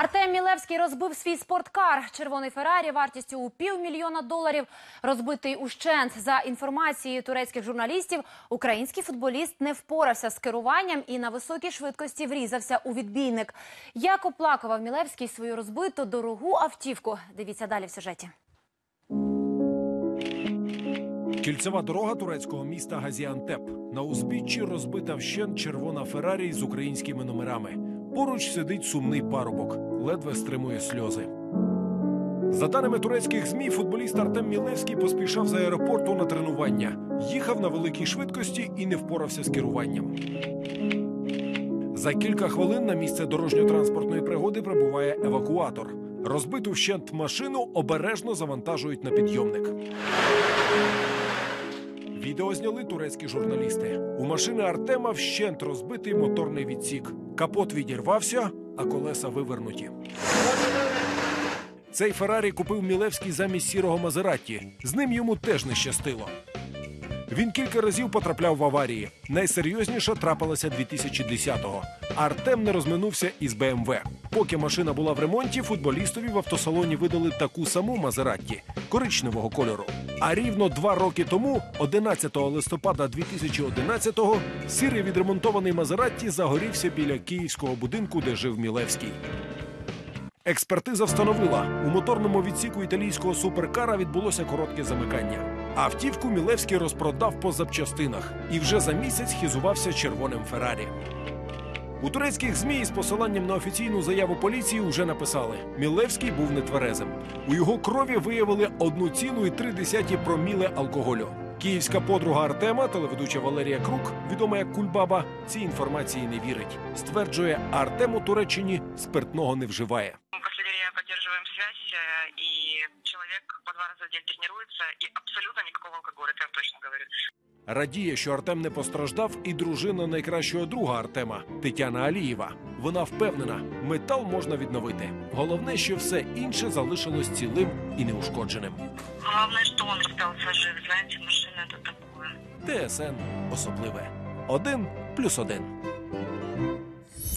Артем Мілевський розбив свій спорткар. Червоний Феррарі вартістю у півмільйона доларів розбитий ущент. За інформацією турецьких журналістів, український футболіст не впорався з керуванням і на високій швидкості врізався у відбійник. Як оплакував Мілевський свою розбиту дорогу автівку? Дивіться далі в сюжеті. Кільцева дорога турецького міста Газіантеп. На узбіччі розбита вщент червона Феррарі з українськими номерами. Поруч сидить сумний парубок, ледве стримує сльози. За даними турецьких змі, футболіст Артем Мілевський поспішав з аеропорту на тренування, їхав на великій швидкості і не впорався з керуванням. За кілька хвилин на місце дорожньо-транспортної пригоди прибуває евакуатор. Розбиту вщент машину обережно завантажують на підйомник. Відео зняли турецькі журналісти. У машини Артема вщент розбитий моторний відсік. Капот відірвався, а колеса вивернуті. Цей Феррарі купив Мілевський замість сірого Мазератті. З ним йому теж не щастило. Він кілька разів потрапляв в аварії. Найсерйозніша трапилася 2010-го. Артем не розминувся із БМВ. Поки машина була в ремонті, футболістові в автосалоні видали таку саму Мазератті коричневого кольору. А рівно два роки тому, 11 листопада 2011-го, сірий відремонтований Мазератті загорівся біля київського будинку, де жив Мілевський. Експертиза встановила, у моторному відсіку італійського суперкара відбулося коротке замикання. Автівку Мілевський розпродав по запчастинах і вже за місяць хізувався червоним Феррарі. У турецьких змі з посиланням на офіційну заяву поліції вже написали: Мілевський був нетверезим. У його крові виявили 1,3 проміле алкоголю. Київська подруга Артема, телеведуча Валерія Крук, відома як Кульбаба, цій інформації не вірить. Стверджує, Артем у Туреччині спиртного не вживає. Мы после Верея поддерживаем связь, э, и человек по два раза в день тренируется, и абсолютно никакого алкоголя, это я вам точно говорю. Радіє, що Артем не постраждав, і дружина найкращого друга Артема Тетяна Алієва. Вона впевнена, метал можна відновити. Головне, що все інше залишилось цілим і неушкодженим. Головне, що він остался жив, Знаєте, машина до такое. ТСН особливе. Один плюс один.